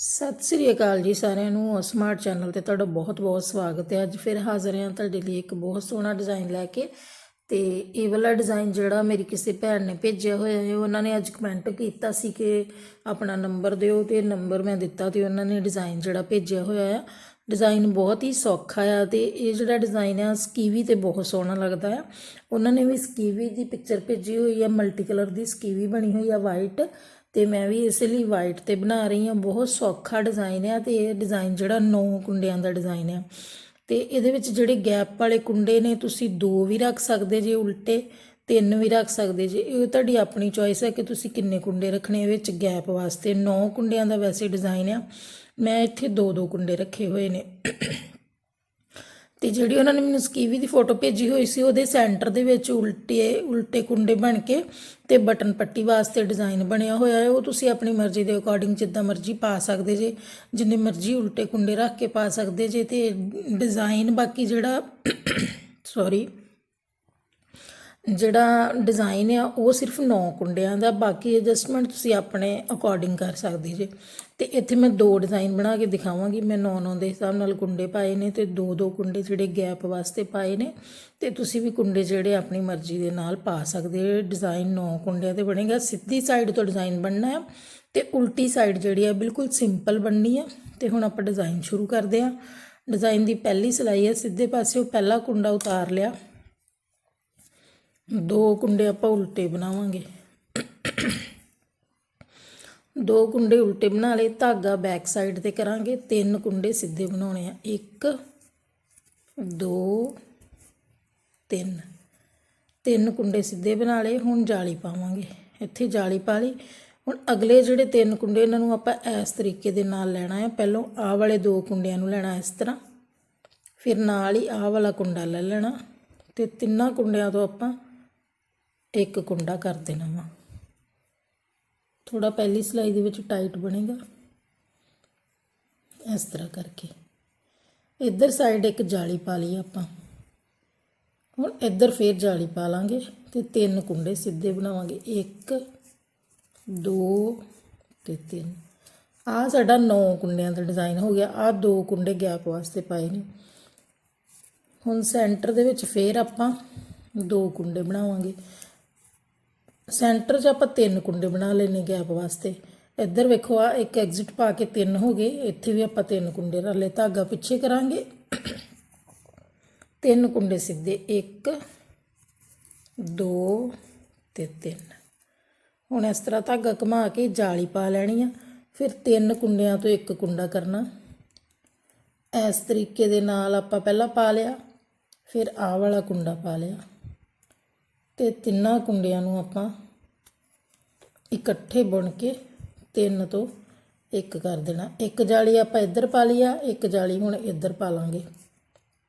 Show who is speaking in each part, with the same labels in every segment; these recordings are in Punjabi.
Speaker 1: ਸਤਿ ਸ੍ਰੀ ਅਕਾਲ ਜੀ ਸਾਰਿਆਂ ਨੂੰ। ਸਮਾਰਟ ਚੈਨਲ ਤੇ ਤੁਹਾਡਾ ਬਹੁਤ-ਬਹੁਤ ਸਵਾਗਤ ਹੈ। ਅੱਜ ਫਿਰ ਹਾਜ਼ਰ ਹਾਂ ਤੁਹਾਡੇ ਲਈ ਇੱਕ ਬਹੁਤ ਸੋਹਣਾ ਡਿਜ਼ਾਈਨ ਲੈ ਕੇ ਤੇ ਇਹ ਵਾਲਾ ਡਿਜ਼ਾਈਨ ਜਿਹੜਾ ਮੇਰੀ ਕਿਸੇ ਭੈਣ ਨੇ ਭੇਜਿਆ ਹੋਇਆ ਹੈ, ਉਹਨਾਂ ਨੇ ਅੱਜ ਕਮੈਂਟ ਕੀਤਾ ਸੀ ਕਿ ਆਪਣਾ ਨੰਬਰ ਦਿਓ ਤੇ ਨੰਬਰ ਮੈਂ ਦਿੱਤਾ ਤੇ ਉਹਨਾਂ ਨੇ ਡਿਜ਼ਾਈਨ ਜਿਹੜਾ ਭੇਜਿਆ ਹੋਇਆ ਹੈ ਡਿਜ਼ਾਈਨ ਬਹੁਤ ਹੀ ਸੌਖਾ ਆ ਤੇ ਇਹ ਜਿਹੜਾ ਡਿਜ਼ਾਈਨ ਆ, ਸਕੀਵੀ ਤੇ ਬਹੁਤ ਸੋਹਣਾ ਲੱਗਦਾ ਆ। ਉਹਨਾਂ ਨੇ ਵੀ ਸਕੀਵੀ ਦੀ ਪਿਕਚਰ ਭੇਜੀ ਹੋਈ ਆ ਮਲਟੀ ਕਲਰ ਦੀ ਸਕੀਵੀ ਬਣੀ ਹੋਈ ਆ ਵਾਈਟ ਤੇ ਮੈਂ ਵੀ ਇਸ ਲਈ ਵਾਈਟ ਤੇ ਬਣਾ ਰਹੀ ਹਾਂ। ਬਹੁਤ ਸੌਖਾ ਡਿਜ਼ਾਈਨ ਆ ਤੇ ਇਹ ਡਿਜ਼ਾਈਨ ਜਿਹੜਾ ਨੌ ਕੁੰਡਿਆਂ ਦਾ ਡਿਜ਼ਾਈਨ ਆ। ਤੇ ਇਹਦੇ ਵਿੱਚ ਜਿਹੜੇ ਗੈਪ ਵਾਲੇ ਕੁੰਡੇ ਨੇ, ਤੁਸੀਂ ਦੋ ਵੀ ਰੱਖ ਸਕਦੇ ਜੇ ਉਲਟੇ, ਤਿੰਨ ਵੀ ਰੱਖ ਸਕਦੇ ਜੇ। ਇਹ ਤੁਹਾਡੀ ਆਪਣੀ ਚੋਇਸ ਹੈ ਕਿ ਤੁਸੀਂ ਕਿੰਨੇ ਕੁੰਡੇ ਰੱਖਣੇ ਇਹ ਵਿੱਚ ਗੈਪ ਵਾਸਤੇ ਨੌ ਕੁੰਡਿਆਂ ਦਾ ਵੈਸੇ ਡਿਜ਼ਾਈਨ ਆ। ਮੈਂ ਇੱਥੇ ਦੋ ਦੋ ਕੁੰਡੇ ਰੱਖੇ ਹੋਏ ਨੇ। ਤੇ ਜਿਹੜੀ ਉਹਨਾਂ ਨੇ ਮੈਨੂੰ ਸਕੀਵੀ ਦੀ ਫੋਟੋ ਭੇਜੀ ਹੋਈ ਸੀ, ਉਹਦੇ ਸੈਂਟਰ ਦੇ ਵਿੱਚ ਉਲਟੇ ਉਲਟੇ ਕੁੰਡੇ ਬਣ ਕੇ ਤੇ ਬਟਨ ਪੱਟੀ ਵਾਸਤੇ ਡਿਜ਼ਾਈਨ ਬਣਿਆ ਹੋਇਆ ਹੈ। ਉਹ ਤੁਸੀਂ ਆਪਣੀ ਮਰਜ਼ੀ ਦੇ ਅਕੋਰਡਿੰਗ ਜਿੱਦਾਂ ਮਰਜ਼ੀ ਪਾ ਸਕਦੇ ਜੇ, ਜਿੰਨੇ ਮਰਜ਼ੀ ਉਲਟੇ ਕੁੰਡੇ ਰੱਖ ਕੇ ਪਾ ਸਕਦੇ ਜੇ ਤੇ ਡਿਜ਼ਾਈਨ ਬਾਕੀ ਜਿਹੜਾ ਸੌਰੀ ਜਿਹੜਾ ਡਿਜ਼ਾਈਨ ਆ, ਉਹ ਸਿਰਫ 9 ਕੁੰਡਿਆਂ ਦਾ, ਬਾਕੀ ਐਡਜਸਟਮੈਂਟ ਤੁਸੀਂ ਆਪਣੇ ਅਕੋਰਡਿੰਗ ਕਰ ਸਕਦੇ ਜੇ। ਤੇ ਇੱਥੇ ਮੈਂ ਦੋ ਡਿਜ਼ਾਈਨ ਬਣਾ ਕੇ ਦਿਖਾਵਾਂਗੀ। ਮੈਂ 9-9 ਦੇ ਹਿਸਾਬ ਨਾਲ ਕੁੰਡੇ ਪਾਏ ਨੇ ਤੇ ਦੋ ਦੋ ਕੁੰਡੇ ਜਿਹੜੇ ਗੈਪ ਵਾਸਤੇ ਪਾਏ ਨੇ। ਤੇ ਤੁਸੀਂ ਵੀ ਕੁੰਡੇ ਜਿਹੜੇ ਆਪਣੀ ਮਰਜ਼ੀ ਦੇ ਨਾਲ ਪਾ ਸਕਦੇ ਹੋ। ਡਿਜ਼ਾਈਨ 9 ਕੁੰਡਿਆਂ ਤੇ ਬਣੇਗਾ। ਸਿੱਧੀ ਸਾਈਡ ਤੋਂ ਡਿਜ਼ਾਈਨ ਬਣਨਾ ਹੈ ਤੇ ਉਲਟੀ ਸਾਈਡ ਜਿਹੜੀ ਆ, ਬਿਲਕੁਲ ਸਿੰਪਲ ਬਣਨੀ ਆ। ਤੇ ਹੁਣ ਆਪਾਂ ਡਿਜ਼ਾਈਨ ਸ਼ੁਰੂ ਕਰਦੇ ਹਾਂ ਡਿਜ਼ਾਈਨ ਦੀ ਪਹਿਲੀ ਸਿਲਾਈ ਹੈ ਸਿੱਧੇ ਪਾਸੇ ਉਹ ਪਹਿਲਾ ਕੁੰਡਾ ਉਤਾਰ ਲਿਆ। ਦੋ ਕੁੰਡੇ ਆਪਾਂ ਉਲਟੇ ਬਣਾਵਾਂਗੇ। ਦੋ ਕੁੰਡੇ ਉਲਟੇ ਬਣਾ ਲਏ, ਧਾਗਾ ਬੈਕ ਸਾਈਡ ਤੇ ਕਰਾਂਗੇ, ਤਿੰਨ ਕੁੰਡੇ ਸਿੱਧੇ ਬਣਾਉਣੇ ਆ। 1 2 3 ਤਿੰਨ ਕੁੰਡੇ ਸਿੱਧੇ ਬਣਾ ਲਏ, ਹੁਣ ਜਾਲੀ ਪਾਵਾਂਗੇ। ਇੱਥੇ ਜਾਲੀ ਪਾ ਲਈ। ਹੁਣ ਅਗਲੇ ਜਿਹੜੇ ਤਿੰਨ ਕੁੰਡੇ ਇਹਨਾਂ ਨੂੰ ਆਪਾਂ ਇਸ ਤਰੀਕੇ ਦੇ ਨਾਲ ਲੈਣਾ ਹੈ ਪਹਿਲਾਂ ਆਹ ਵਾਲੇ ਦੋ ਕੁੰਡਿਆਂ ਨੂੰ ਲੈਣਾ ਇਸ ਤਰ੍ਹਾਂ। ਫਿਰ ਨਾਲ ਹੀ ਆਹ ਵਾਲਾ ਕੁੰਡਾ ਲੈ ਲੈਣਾ। ਤੇ ਤਿੰਨਾਂ ਕੁੰਡਿਆਂ ਤੋਂ ਆਪਾਂ ਇੱਕ ਕੁੰਡਾ ਕਰ ਦੇਣਾ ਵਾ। ਥੋੜਾ ਪਹਿਲੀ ਸਲਾਈ ਦੇ ਵਿੱਚ ਟਾਈਟ ਬਣੇਗਾ। ਇਸ ਤਰ੍ਹਾਂ ਕਰਕੇ। ਇੱਧਰ ਸਾਈਡ ਇੱਕ ਜਾਲੀ ਪਾ ਲਈ ਆਪਾਂ। ਹੁਣ ਇੱਧਰ ਫੇਰ ਜਾਲੀ ਪਾ ਲਾਂਗੇ ਤੇ ਤਿੰਨ ਕੁੰਡੇ ਸਿੱਧੇ ਬਣਾਵਾਂਗੇ। 1 2 ਤੇ 3 ਆ ਸਾਡਾ 9 ਕੁੰਡਿਆਂ ਦਾ ਡਿਜ਼ਾਈਨ ਹੋ ਗਿਆ। ਆ ਦੋ ਕੁੰਡੇ ਗੈਪ ਵਾਸਤੇ ਪਾਏ ਨੇ। ਹੁਣ ਸੈਂਟਰ ਦੇ ਵਿੱਚ ਫੇਰ ਆਪਾਂ ਦੋ ਕੁੰਡੇ ਬਣਾਵਾਂਗੇ। ਸੈਂਟਰ 'ਚ ਆਪਾਂ ਤਿੰਨ ਕੁੰਡੇ ਬਣਾ ਲੈਨੇ ਗੈਪ ਵਾਸਤੇ। ਇੱਧਰ ਵੇਖੋ ਆ ਇੱਕ ਐਗਜ਼ਿਟ ਪਾ ਕੇ ਤਿੰਨ ਹੋ ਗਏ। ਇੱਥੇ ਵੀ ਆਪਾਂ ਤਿੰਨ ਕੁੰਡੇ ਰੱਖ ਧਾਗਾ ਪਿੱਛੇ ਕਰਾਂਗੇ। ਤਿੰਨ ਕੁੰਡੇ ਸਿੱਧੇ 1 2 ਤੇ 3 ਹੁਣ ਇਸ ਤਰ੍ਹਾਂ ਧਾਗਾ ਘੁਮਾ ਕੇ ਜਾਲੀ ਪਾ ਲੈਣੀ ਆ। ਫਿਰ ਤਿੰਨ ਕੁੰਡਿਆਂ ਤੋਂ ਇੱਕ ਕੁੰਡਾ ਕਰਨਾ। ਇਸ ਤਰੀਕੇ ਦੇ ਨਾਲ ਆਪਾਂ ਪਹਿਲਾਂ ਪਾ ਲਿਆ, ਫਿਰ ਆਹ ਵਾਲਾ ਕੁੰਡਾ ਪਾ ਲਿਆ। ਤੇ ਤਿੰਨਾਂ ਕੁੰਡਿਆਂ ਨੂੰ ਆਪਾਂ ਇਕੱਠੇ ਬੁਣ ਕੇ ਤਿੰਨ ਤੋਂ ਇੱਕ ਕਰ ਦੇਣਾ। ਇੱਕ ਜਾਲੀ ਆਪਾਂ ਇੱਧਰ ਪਾ ਲਈ ਆ, ਇੱਕ ਜਾਲੀ ਹੁਣ ਇੱਧਰ ਪਾ ਲਾਂਗੇ।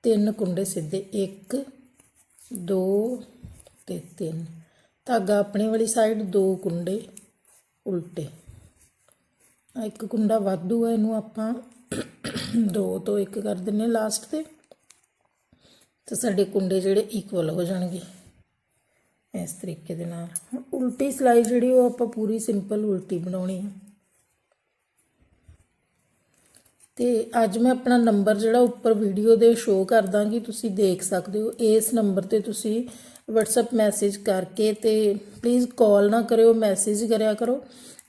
Speaker 1: ਤਿੰਨ ਕੁੰਡੇ ਸਿੱਧੇ 1 2 ਤੇ 3 ਧਾਗਾ ਆਪਣੀ ਵਾਲੀ ਸਾਈਡ ਦੋ ਕੁੰਡੇ ਉਲਟੇ। ਆ ਇੱਕ ਕੁੰਡਾ ਵਾਧੂ ਹੈ ਇਹਨੂੰ ਆਪਾਂ ਦੋ ਤੋਂ ਇੱਕ ਕਰ ਦਿੰਨੇ ਲਾਸਟ ਤੇ। ਤੇ ਸਾਡੇ ਕੁੰਡੇ ਜਿਹੜੇ ਇਕੁਅਲ ਹੋ ਜਾਣਗੇ। ਇਸ ਤਰੀਕੇ ਦੇ ਨਾਲ। ਹੁਣ ਉਲਟੀ ਸਲਾਈ ਜਿਹੜੀ ਉਹ ਆਪਾਂ ਪੂਰੀ ਸਿੰਪਲ ਉਲਟੀ ਬਣਾਉਣੀ ਹੈ ਤੇ ਅੱਜ ਮੈਂ ਆਪਣਾ ਨੰਬਰ ਜਿਹੜਾ ਉੱਪਰ ਵੀਡੀਓ ਦੇ ਸ਼ੋਅ ਕਰ ਦਾਂਗੀ ਤੁਸੀਂ ਦੇਖ ਸਕਦੇ ਹੋ। ਇਸ ਨੰਬਰ ਤੇ ਤੁਸੀਂ WhatsApp ਮੈਸੇਜ ਕਰਕੇ ਤੇ ਪਲੀਜ਼ ਕਾਲ ਨਾ ਕਰਿਓ ਮੈਸੇਜ ਕਰਿਆ ਕਰੋ।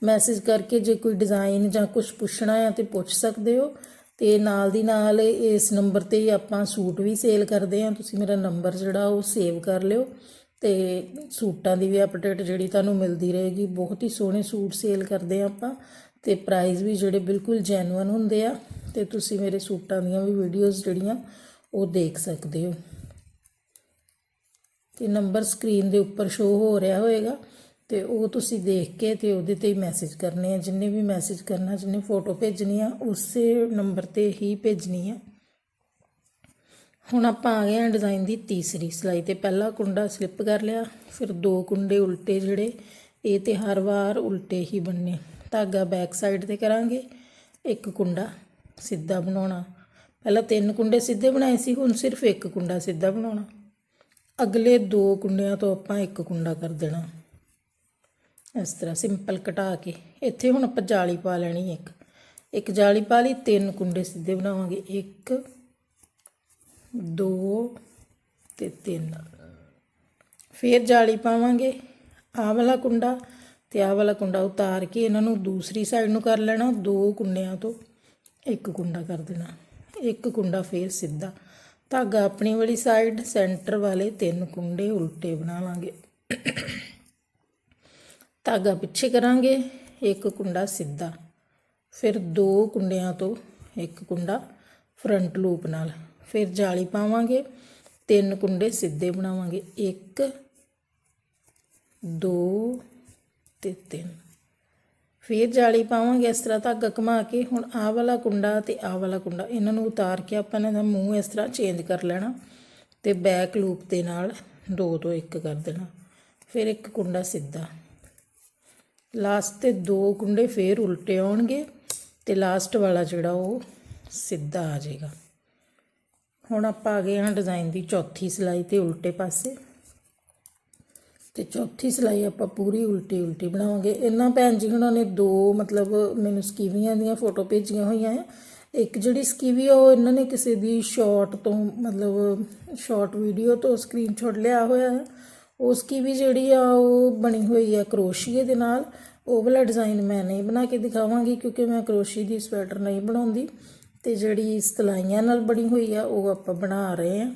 Speaker 1: ਮੈਸੇਜ ਕਰਕੇ ਜੇ ਕੋਈ ਡਿਜ਼ਾਈਨ ਜਾਂ ਕੁਝ ਪੁੱਛਣਾ ਹੈ ਤੇ ਪੁੱਛ ਸਕਦੇ ਹੋ। ਤੇ ਨਾਲ ਦੀ ਨਾਲ ਇਸ ਨੰਬਰ ਤੇ ਹੀ ਆਪਾਂ ਸੂਟ ਵੀ ਸੇਲ ਕਰਦੇ ਹਾਂ ਤੁਸੀਂ ਮੇਰਾ ਨੰਬਰ ਜਿਹੜਾ ਉਹ ਸੇਵ ਕਰ ਲਿਓ। ਤੇ ਸੂਟਾਂ ਦੀ ਵੀ ਅਪਡੇਟ ਜਿਹੜੀ ਤੁਹਾਨੂੰ ਮਿਲਦੀ ਰਹੇਗੀ, ਬਹੁਤ ਹੀ ਸੋਹਣੇ ਸੂਟ ਸੇਲ ਕਰਦੇ ਆ ਆਪਾਂ ਤੇ ਪ੍ਰਾਈਸ ਵੀ ਜਿਹੜੇ ਬਿਲਕੁਲ ਜੈਨੂਅਨ ਹੁੰਦੇ ਆ ਤੇ ਤੁਸੀਂ ਮੇਰੇ ਸੂਟਾਂ ਦੀਆਂ ਵੀ ਵੀਡੀਓਜ਼ ਜਿਹੜੀਆਂ ਉਹ ਦੇਖ ਸਕਦੇ ਹੋ। ਤੇ ਨੰਬਰ ਸਕਰੀਨ ਦੇ ਉੱਪਰ ਸ਼ੋ ਹੋ ਰਿਹਾ ਹੋਏਗਾ ਤੇ ਉਹ ਤੁਸੀਂ ਦੇਖ ਕੇ ਤੇ ਉਹਦੇ ਤੇ ਹੀ ਮੈਸੇਜ ਕਰਨੇ ਆ। ਜਿੰਨੇ ਵੀ ਮੈਸੇਜ ਕਰਨਾ, ਜਿੰਨੇ ਫੋਟੋ ਭੇਜਣੀ ਆ, ਉਸੇ ਨੰਬਰ ਤੇ ਹੀ ਭੇਜਣੀ ਆ। ਹੁਣ ਆਪਾਂ ਆ ਗਏ ਹਾਂ ਡਿਜ਼ਾਈਨ ਦੀ ਤੀਸਰੀ ਸਿਲਾਈ ਤੇ ਪਹਿਲਾ ਕੁੰਡਾ ਸਲਿੱਪ ਕਰ ਲਿਆ, ਫਿਰ ਦੋ ਕੁੰਡੇ ਉਲਟੇ ਜਿਹੜੇ, ਇਹ ਤੇ ਹਰ ਵਾਰ ਉਲਟੇ ਹੀ ਬੰਨੇ। ਧਾਗਾ ਬੈਕ ਸਾਈਡ ਤੇ ਕਰਾਂਗੇ, ਇੱਕ ਕੁੰਡਾ ਸਿੱਧਾ ਬਣਾਉਣਾ। ਪਹਿਲਾਂ ਤਿੰਨ ਕੁੰਡੇ ਸਿੱਧੇ ਬਣਾਏ ਸੀ, ਹੁਣ ਸਿਰਫ ਇੱਕ ਕੁੰਡਾ ਸਿੱਧਾ ਬਣਾਉਣਾ। ਅਗਲੇ ਦੋ ਕੁੰਡਿਆਂ ਤੋਂ ਆਪਾਂ ਇੱਕ ਕੁੰਡਾ ਕਰ ਦੇਣਾ। ਇਸ ਤਰ੍ਹਾਂ ਸਿੰਪਲ ਘਟਾ ਕੇ। ਇੱਥੇ ਹੁਣ ਆਪਾਂ ਜਾਲੀ ਪਾ ਲੈਣੀ ਇੱਕ। ਇੱਕ ਜਾਲੀ ਪਾ ਲਈ, ਤਿੰਨ ਕੁੰਡੇ ਸਿੱਧੇ ਬਣਾਵਾਂਗੇ। ਇੱਕ 2 ਤੇ 3 ਫਿਰ ਜਾਲੀ ਪਾਵਾਂਗੇ। ਆਹ ਵਾਲਾ ਕੁੰਡਾ ਤੇ ਆਹ ਵਾਲਾ ਕੁੰਡਾ ਉਤਾਰ ਕੇ ਇਹਨਾਂ ਨੂੰ ਦੂਸਰੀ ਸਾਈਡ ਨੂੰ ਕਰ ਲੈਣਾ, ਦੋ ਕੁੰਡਿਆਂ ਤੋਂ ਇੱਕ ਕੁੰਡਾ ਕਰ ਦੇਣਾ। ਇੱਕ ਕੁੰਡਾ ਫੇਰ ਸਿੱਧਾ। ਧਾਗਾ ਆਪਣੀ ਵਾਲੀ ਸਾਈਡ ਸੈਂਟਰ ਵਾਲੇ ਤਿੰਨ ਕੁੰਡੇ ਉਲਟੇ ਬਣਾਵਾਂਗੇ। ਧਾਗਾ ਪਿੱਛੇ ਕਰਾਂਗੇ, ਇੱਕ ਕੁੰਡਾ ਸਿੱਧਾ। ਫਿਰ ਦੋ ਕੁੰਡਿਆਂ ਤੋਂ ਇੱਕ ਕੁੰਡਾ ਫਰੰਟ ਲੂਪ ਨਾਲ। ਫਿਰ ਜਾਲੀ ਪਾਵਾਂਗੇ, ਤਿੰਨ ਕੁੰਡੇ ਸਿੱਧੇ ਬਣਾਵਾਂਗੇ। 1 2 ਤੇ 3 ਫਿਰ ਜਾਲੀ ਪਾਵਾਂਗੇ ਇਸ ਤਰ੍ਹਾਂ ਧਾਗਾ ਘੁਮਾ ਕੇ, ਹੁਣ ਆਹ ਵਾਲਾ ਕੁੰਡਾ ਤੇ ਆਹ ਵਾਲਾ ਕੁੰਡਾ, ਇਹਨਾਂ ਨੂੰ ਉਤਾਰ ਕੇ ਆਪਾਂ ਇਹਨਾਂ ਦਾ ਮੂੰਹ ਇਸ ਤਰ੍ਹਾਂ ਚੇਂਜ ਕਰ ਲੈਣਾ ਤੇ ਬੈਕ ਲੂਪ ਦੇ ਨਾਲ ਦੋ ਤੋਂ ਇੱਕ ਕਰ ਦੇਣਾ। ਫਿਰ ਇੱਕ ਕੁੰਡਾ ਸਿੱਧਾ। ਲਾਸਟ ਤੇ ਦੋ ਕੁੰਡੇ ਫੇਰ ਉਲਟੇ ਆਉਣਗੇ ਤੇ ਲਾਸਟ ਵਾਲਾ ਜਿਹੜਾ ਉਹ ਸਿੱਧਾ ਆ ਜਾਏਗਾ। ਹੁਣ ਆਪਾਂ ਆ ਗਏ ਹਾਂ ਡਿਜ਼ਾਈਨ ਦੀ ਚੌਥੀ ਸਿਲਾਈ ਤੇ ਉਲਟੇ ਪਾਸੇ। ਤੇ ਚੌਥੀ ਸਿਲਾਈ ਆਪਾਂ ਪੂਰੀ ਉਲਟੀ ਉਲਟੀ ਬਣਾਵਾਂਗੇ। ਇਹਨਾਂ ਭੈਣ ਜੀ, ਉਹਨਾਂ ਨੇ ਦੋ ਮਤਲਬ ਮੈਨੂੰ ਸਕੀਵੀਆਂ ਦੀਆਂ ਫੋਟੋ ਭੇਜੀਆਂ ਹੋਈਆਂ ਹੈ ਇੱਕ ਜਿਹੜੀ ਸਕੀਵੀ ਆ, ਉਹ ਇਹਨਾਂ ਨੇ ਕਿਸੇ ਦੀ ਸ਼ਾਰਟ ਤੋਂ ਮਤਲਬ ਸ਼ਾਰਟ ਵੀਡੀਓ ਤੋਂ ਸਕਰੀਨਸ਼ਾਟ ਲਿਆ ਹੋਇਆ ਹੈ ਉਹ ਸਕੀਵੀ ਜਿਹੜੀ ਆ, ਉਹ ਬਣੀ ਹੋਈ ਆ ਕਰੋਸ਼ੀਏ ਦੇ ਨਾਲ। ਉਹ ਵਾਲਾ ਡਿਜ਼ਾਈਨ ਮੈਂ ਨਹੀਂ ਬਣਾ ਕੇ ਦਿਖਾਵਾਂਗੀ, ਕਿਉਂਕਿ ਮੈਂ ਕਰੋਸ਼ੀ ਦੀ ਸਵੈਟਰ ਨਹੀਂ ਬਣਾਉਂਦੀ। ਤੇ ਜਿਹੜੀ ਸਲਾਈਆਂ ਨਾਲ ਬਣੀ ਹੋਈ ਆ, ਉਹ ਆਪਾਂ ਬਣਾ ਰਹੇ ਹਾਂ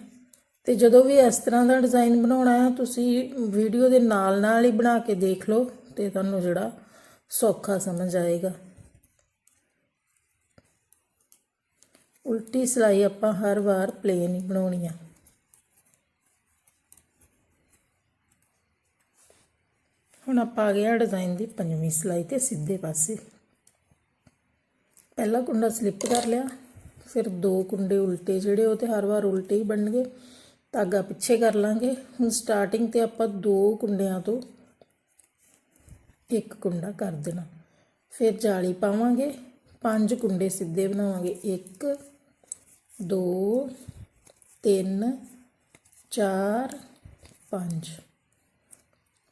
Speaker 1: ਤੇ ਜਦੋਂ ਵੀ ਇਸ ਤਰ੍ਹਾਂ ਦਾ ਡਿਜ਼ਾਈਨ ਬਣਾਉਣਾ ਹੈ ਤੁਸੀਂ ਵੀਡੀਓ ਦੇ ਨਾਲ ਨਾਲ ਹੀ ਬਣਾ ਕੇ ਦੇਖ ਲਓ ਤੇ ਤੁਹਾਨੂੰ ਜਿਹੜਾ ਸੌਖਾ ਸਮਝ ਆਏਗਾ। ਉਲਟੀ ਸਿਲਾਈ ਆਪਾਂ ਹਰ ਵਾਰ ਪਲੇਨ ਹੀ ਬਣਾਉਣੀ ਆ। ਹੁਣ ਆਪਾਂ ਆ ਗਏ ਆ ਡਿਜ਼ਾਈਨ ਦੀ ਪੰਜਵੀਂ ਸਿਲਾਈ ਤੇ ਸਿੱਧੇ ਪਾਸੇ। ਪਹਿਲਾ ਕੁੰਡਾ ਸਲਿੱਪ ਕਰ ਲਿਆ, ਫਿਰ ਦੋ ਕੁੰਡੇ ਉਲਟੇ ਜਿਹੜੇ ਉਹ ਤੇ ਹਰ ਵਾਰ ਉਲਟੇ ਹੀ ਬਣਨਗੇ, ਧਾਗਾ ਪਿੱਛੇ ਕਰ ਲਾਂਗੇ। ਹੁਣ ਸਟਾਰਟਿੰਗ ਤੇ ਆਪਾਂ ਦੋ ਕੁੰਡਿਆਂ ਤੋਂ ਇੱਕ ਕੁੰਡਾ ਕਰ ਦੇਣਾ। ਫਿਰ ਜਾਲੀ ਪਾਵਾਂਗੇ, ਪੰਜ ਕੁੰਡੇ ਸਿੱਧੇ ਬਣਾਵਾਂਗੇ। 1 2 3 4 5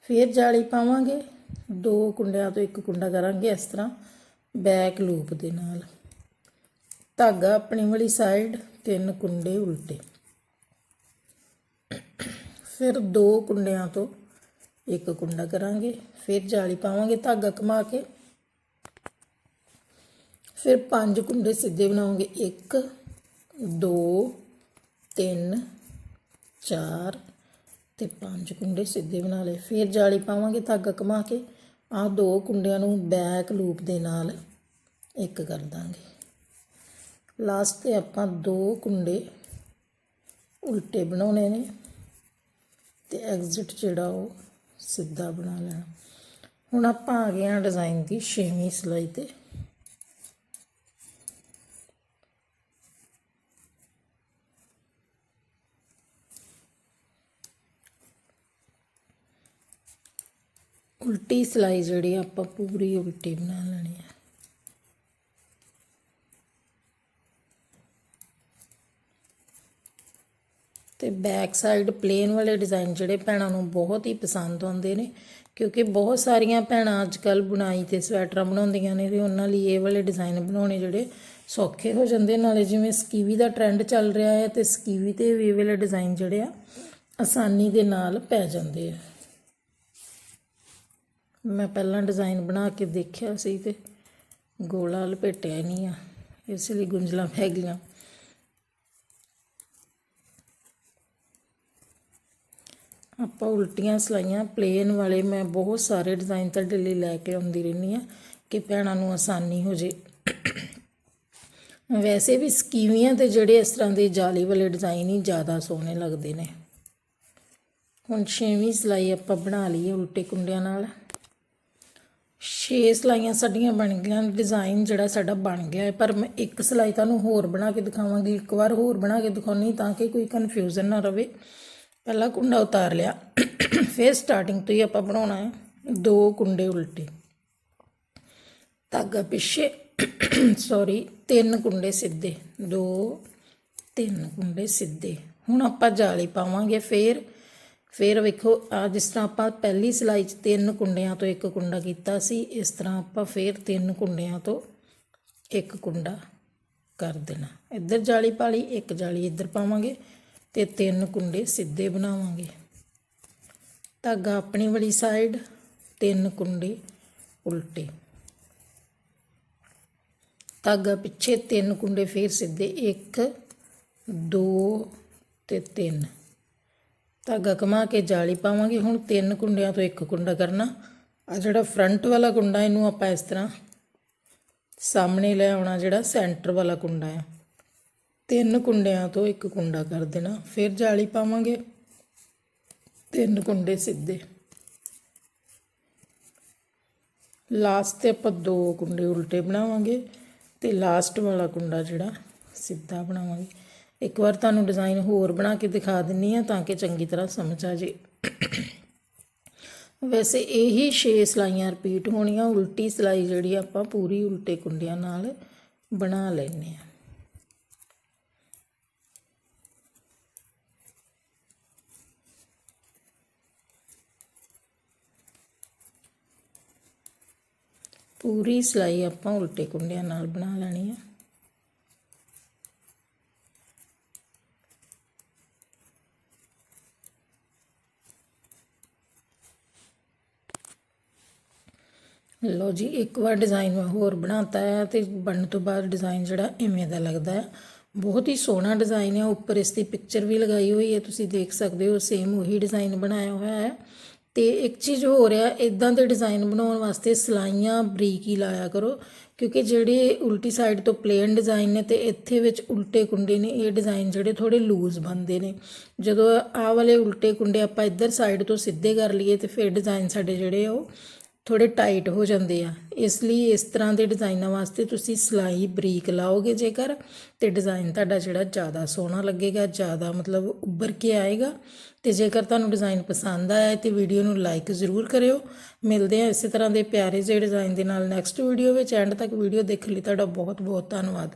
Speaker 1: ਫਿਰ ਜਾਲੀ ਪਾਵਾਂਗੇ, ਦੋ ਕੁੰਡਿਆਂ ਤੋਂ ਇੱਕ ਕੁੰਡਾ ਕਰਾਂਗੇ ਇਸ ਤਰ੍ਹਾਂ। ਬੈਕ ਲੂਪ ਦੇ ਨਾਲ। ਧਾਗਾ ਆਪਣੀ ਵਾਲੀ ਸਾਈਡ ਤਿੰਨ ਕੁੰਡੇ ਉਲਟੇ। ਫਿਰ ਦੋ ਕੁੰਡਿਆਂ ਤੋਂ ਇੱਕ ਕੁੰਡਾ ਕਰਾਂਗੇ, ਫਿਰ ਜਾਲੀ ਪਾਵਾਂਗੇ ਧਾਗਾ ਕਮਾ ਕੇ। ਫਿਰ ਪੰਜ ਕੁੰਡੇ ਸਿੱਧੇ ਬਣਾਉਂਗੇ 1 2 3 4 ਤੇ ਪੰਜ ਕੁੰਡੇ ਸਿੱਧੇ ਬਣਾ ਲਏ। ਫਿਰ ਜਾਲੀ ਪਾਵਾਂਗੇ ਧਾਗਾ ਕਮਾ ਕੇ। ਆਹ ਦੋ ਕੁੰਡਿਆਂ ਨੂੰ ਬੈਕ ਲੂਪ ਦੇ ਨਾਲ ਇੱਕ ਕਰ ਦਾਂਗੇ। ਲਾਸਟ ਤੇ ਆਪਾਂ ਦੋ ਕੁੰਡੇ ਉਲਟੇ ਬਣਾਉਣੇ ਨੇ ਤੇ ਐਗਜ਼ਿਟ ਜਿਹੜਾ ਉਹ ਸਿੱਧਾ ਬਣਾ ਲੈਣਾ। ਹੁਣ ਆਪਾਂ ਆ ਗਏ ਹਾਂ ਡਿਜ਼ਾਈਨ ਦੀ 6ਵੀਂ ਸਿਲਾਈ ਤੇ। ਉਲਟੀ ਸਿਲਾਈ ਜਿਹੜੀ ਆਪਾਂ ਪੂਰੀ ਉਲਟੀ ਬਣਾ ਲੈਣੀ ਹੈ ਤੇ ਬੈਕ ਸਾਈਡ ਪਲੇਨ ਵਾਲੇ ਡਿਜ਼ਾਈਨ ਜਿਹੜੇ ਭੈਣਾਂ ਨੂੰ ਬਹੁਤ ਹੀ ਪਸੰਦ ਆਉਂਦੇ ਨੇ, ਕਿਉਂਕਿ ਬਹੁਤ ਸਾਰੀਆਂ ਭੈਣਾਂ ਅੱਜ ਕੱਲ ਬੁਣਾਈ ਤੇ ਸਵੈਟਰਾਂ ਬਣਾਉਂਦੀਆਂ ਨੇ ਤੇ ਉਹਨਾਂ ਲਈ ਇਹ ਵਾਲੇ ਡਿਜ਼ਾਈਨ ਬਣਾਉਣੇ ਜਿਹੜੇ ਸੌਖੇ ਹੋ ਜਾਂਦੇ ਨਾਲੇ ਜਿਵੇਂ ਸਕੀਵੀ ਦਾ ਟ੍ਰੈਂਡ ਚੱਲ ਰਿਹਾ ਹੈ ਤੇ ਸਕੀਵੀ ਤੇ ਵੀ ਇਹ ਵਾਲੇ ਡਿਜ਼ਾਈਨ ਜਿਹੜੇ ਆ, ਆਸਾਨੀ ਦੇ ਨਾਲ ਪੈ ਜਾਂਦੇ ਆ। ਮੈਂ ਪਹਿਲਾਂ ਡਿਜ਼ਾਇਨ ਬਣਾ ਕੇ ਦੇਖਿਆ ਸੀ ਤੇ ਗੋਲਾ ਲਪੇਟਿਆ ਹੀ ਨਹੀਂ ਆ, ਇਸ ਲਈ ਗੁੰਝਲਾਂ ਪੈ ਗਈਆਂ। ਆਪਾਂ ਉਲਟੀਆਂ ਸਲਾਈਆਂ ਪਲੇਨ ਵਾਲੇ ਮੈਂ ਬਹੁਤ ਸਾਰੇ ਡਿਜ਼ਾਈਨ ਤੁਹਾਡੇ ਲਈ ਲੈ ਕੇ ਆਉਂਦੀ ਰਹਿੰਦੀ ਆ ਕਿ ਭੈਣਾਂ ਨੂੰ ਆਸਾਨੀ ਹੋ ਜੇ। ਵੈਸੇ ਵੀ ਸਕੀਵੀਆਂ ਤੇ ਜਿਹੜੇ ਇਸ ਤਰ੍ਹਾਂ ਦੇ ਜਾਲੀ ਵਾਲੇ ਡਿਜ਼ਾਈਨ ਹੀ ਜ਼ਿਆਦਾ ਸੋਹਣੇ ਲੱਗਦੇ ਨੇ। ਹੁਣ ਛੇਵੀਂ ਸਿਲਾਈ ਆਪਾਂ ਬਣਾ ਲਈਏ ਉਲਟੇ ਕੁੰਡਿਆਂ ਨਾਲ। ਛੇ ਸਲਾਈਆਂ ਸਾਡੀਆਂ ਬਣ ਗਈਆਂ ਡਿਜ਼ਾਈਨ ਜਿਹੜਾ ਸਾਡਾ ਬਣ ਗਿਆ ਹੈ। ਪਰ ਮੈਂ ਇੱਕ ਸਲਾਈ ਤੁਹਾਨੂੰ ਹੋਰ ਬਣਾ ਕੇ ਦਿਖਾਵਾਂਗੀ, ਇੱਕ ਵਾਰ ਹੋਰ ਬਣਾ ਕੇ ਦਿਖਾਉਣੀ ਤਾਂ ਕਿ ਕੋਈ ਕਨਫਿਊਜ਼ਨ ਨਾ ਰਵੇ। ਪਹਿਲਾ ਕੁੰਡਾ ਉਤਾਰ ਲਿਆ। ਫਿਰ ਸਟਾਰਟਿੰਗ ਤੋਂ ਹੀ ਆਪਾਂ ਬਣਾਉਣਾ ਹੈ, ਦੋ ਕੁੰਡੇ ਉਲਟੇ। ਧਾਗਾ ਪਿੱਛੇ ਸੌਰੀ ਤਿੰਨ ਕੁੰਡੇ ਸਿੱਧੇ। ਦੋ, ਤਿੰਨ ਕੁੰਡੇ ਸਿੱਧੇ। ਹੁਣ ਆਪਾਂ ਜਾਲੀ ਪਾਵਾਂਗੇ ਫਿਰ। ਫਿਰ ਵੇਖੋ, ਆ ਜਿਸ ਤਰ੍ਹਾਂ ਆਪਾਂ ਪਹਿਲੀ ਸਿਲਾਈ 'ਚ ਤਿੰਨ ਕੁੰਡਿਆਂ ਤੋਂ ਇੱਕ ਕੁੰਡਾ ਕੀਤਾ ਸੀ, ਇਸ ਤਰ੍ਹਾਂ ਆਪਾਂ ਫਿਰ ਤਿੰਨ ਕੁੰਡਿਆਂ ਤੋਂ ਇੱਕ ਕੁੰਡਾ ਕਰ ਦੇਣਾ। ਇੱਧਰ ਜਾਲੀ ਪਾਲੀ, ਇੱਕ ਜਾਲੀ ਇੱਧਰ ਪਾਵਾਂਗੇ ਤੇ ਤਿੰਨ ਕੁੰਡੇ ਸਿੱਧੇ ਬਣਾਵਾਂਗੇ। ਧਾਗਾ ਆਪਣੀ ਵਾਲੀ ਸਾਈਡ ਤਿੰਨ ਕੁੰਡੇ ਉਲਟੇ। ਧਾਗਾ ਪਿੱਛੇ ਤਿੰਨ ਕੁੰਡੇ ਫੇਰ ਸਿੱਧੇ 1 2 ਤੇ 3 ਧਾਗਾ ਕਮਾ ਕੇ ਜਾਲੀ ਪਾਵਾਂਗੇ। ਹੁਣ ਤਿੰਨ ਕੁੰਡਿਆਂ ਤੋਂ ਇੱਕ ਕੁੰਡਾ ਕਰਨਾ। ਆ ਜਿਹੜਾ ਫਰੰਟ ਵਾਲਾ ਕੁੰਡਾ, ਇਹਨੂੰ ਆਪਾਂ ਇਸ ਤਰ੍ਹਾਂ ਸਾਹਮਣੇ ਲੈ ਆਉਣਾ, ਜਿਹੜਾ ਸੈਂਟਰ ਵਾਲਾ ਕੁੰਡਾ ਆ। ਤਿੰਨ ਕੁੰਡਿਆਂ ਤੋਂ ਇੱਕ ਕੁੰਡਾ ਕਰ ਦੇਣਾ। ਫਿਰ ਜਾਲੀ ਪਾਵਾਂਗੇ। ਤਿੰਨ ਕੁੰਡੇ ਸਿੱਧੇ। ਲਾਸਟ ਤੇ ਆਪਾਂ ਦੋ ਕੁੰਡੇ ਉਲਟੇ ਬਣਾਵਾਂਗੇ ਤੇ ਲਾਸਟ ਵਾਲਾ ਕੁੰਡਾ ਜਿਹੜਾ ਸਿੱਧਾ ਬਣਾਵਾਂਗੇ। ਇੱਕ ਵਾਰ ਤੁਹਾਨੂੰ ਡਿਜ਼ਾਈਨ ਹੋਰ ਬਣਾ ਕੇ ਦਿਖਾ ਦਿੰਨੀ ਆ ਤਾਂ ਕਿ ਚੰਗੀ ਤਰ੍ਹਾਂ ਸਮਝ ਆ ਜੇ। ਵੈਸੇ ਇਹੀ 6 ਸਲਾਈਆਂ ਰਿਪੀਟ ਹੋਣੀਆਂ, ਉਲਟੀ ਸਲਾਈ ਜਿਹੜੀ ਆਪਾਂ ਪੂਰੀ ਉਲਟੇ ਕੁੰਡਿਆਂ ਨਾਲ ਬਣਾ ਲੈਨੇ ਆ। ਪੂਰੀ ਸਲਾਈ ਆਪਾਂ ਉਲਟੇ ਕੁੰਡਿਆਂ ਨਾਲ ਬਣਾ ਲੈਣੀ ਆ। ਲਓ ਜੀ, ਇੱਕ ਵਾਰ ਡਿਜ਼ਾਈਨ ਮੈਂ ਹੋਰ ਬਣਾਤਾ ਹੈ ਤੇ ਬਣਨ ਤੋਂ ਬਾਅਦ ਡਿਜ਼ਾਈਨ ਜਿਹੜਾ ਇਵੇਂ ਦਾ ਲੱਗਦਾ ਹੈ। ਬਹੁਤ ਹੀ ਸੋਹਣਾ ਡਿਜ਼ਾਈਨ ਹੈ, ਉੱਪਰ ਇਸ ਦੀ ਪਿਕਚਰ ਵੀ ਲਗਾਈ ਹੋਈ ਹੈ, ਤੁਸੀਂ ਦੇਖ ਸਕਦੇ ਹੋ ਸੇਮ ਉਹੀ ਡਿਜ਼ਾਈਨ ਬਣਾਇਆ ਹੋਇਆ ਹੈ। ਤੇ ਇੱਕ ਚੀਜ਼ ਹੋ ਰਿਹਾ ਇਦਾਂ ਦੇ ਡਿਜ਼ਾਈਨ ਬਣਾਉਣ ਵਾਸਤੇ ਸਲਾਈਆਂ ਬਰੀਕ ਹੀ ਲਾਇਆ ਕਰੋ, ਕਿਉਂਕਿ ਜਿਹੜੇ ਉਲਟੀ ਸਾਈਡ ਤੋਂ ਪਲੇਨ ਡਿਜ਼ਾਈਨ ਨੇ ਤੇ ਇੱਥੇ ਵਿੱਚ ਉਲਟੇ ਕੁੰਡੇ ਨੇ, ਇਹ ਡਿਜ਼ਾਈਨ ਜਿਹੜੇ ਥੋੜੇ ਲੂਜ਼ ਬਣਦੇ ਨੇ। ਜਦੋਂ ਆਹ ਵਾਲੇ ਉਲਟੇ ਕੁੰਡੇ ਆਪਾਂ ਇੱਧਰ ਸਾਈਡ ਤੋਂ ਸਿੱਧੇ ਕਰ ਲਈਏ ਤੇ ਫਿਰ ਡਿਜ਼ਾਈਨ ਸਾਡੇ ਜਿਹੜੇ ਉਹ ਥੋੜੇ ਟਾਈਟ ਹੋ ਜਾਂਦੇ ਆ। ਇਸ ਲਈ ਇਸ ਤਰ੍ਹਾਂ ਦੇ ਡਿਜ਼ਾਈਨਾਂ ਵਾਸਤੇ ਤੁਸੀਂ ਸਲਾਈ ਬਰੀਕ ਲਾਓਗੇ ਜੇਕਰ, ਤੇ ਡਿਜ਼ਾਈਨ ਤੁਹਾਡਾ ਜਿਹੜਾ ਜ਼ਿਆਦਾ ਸੋਹਣਾ ਲੱਗੇਗਾ, ਜ਼ਿਆਦਾ ਮਤਲਬ ਉੱਭਰ ਕੇ ਆਏਗਾ। ਤੇ ਜੇਕਰ ਤੁਹਾਨੂੰ ਡਿਜ਼ਾਈਨ ਪਸੰਦ ਆਇਆ ਤੇ ਵੀਡੀਓ ਨੂੰ ਲਾਈਕ ਜ਼ਰੂਰ ਕਰਿਓ। ਮਿਲਦੇ ਆ ਇਸੇ ਤਰ੍ਹਾਂ ਦੇ ਪਿਆਰੇ ਜਿਹੇ ਡਿਜ਼ਾਈਨ ਦੇ ਨਾਲ ਨੈਕਸਟ ਵੀਡੀਓ ਵਿੱਚ। ਐਂਡ ਤੱਕ ਵੀਡੀਓ ਦੇਖਣ ਲਈ ਤੁਹਾਡਾ ਬਹੁਤ ਬਹੁਤ ਧੰਨਵਾਦ।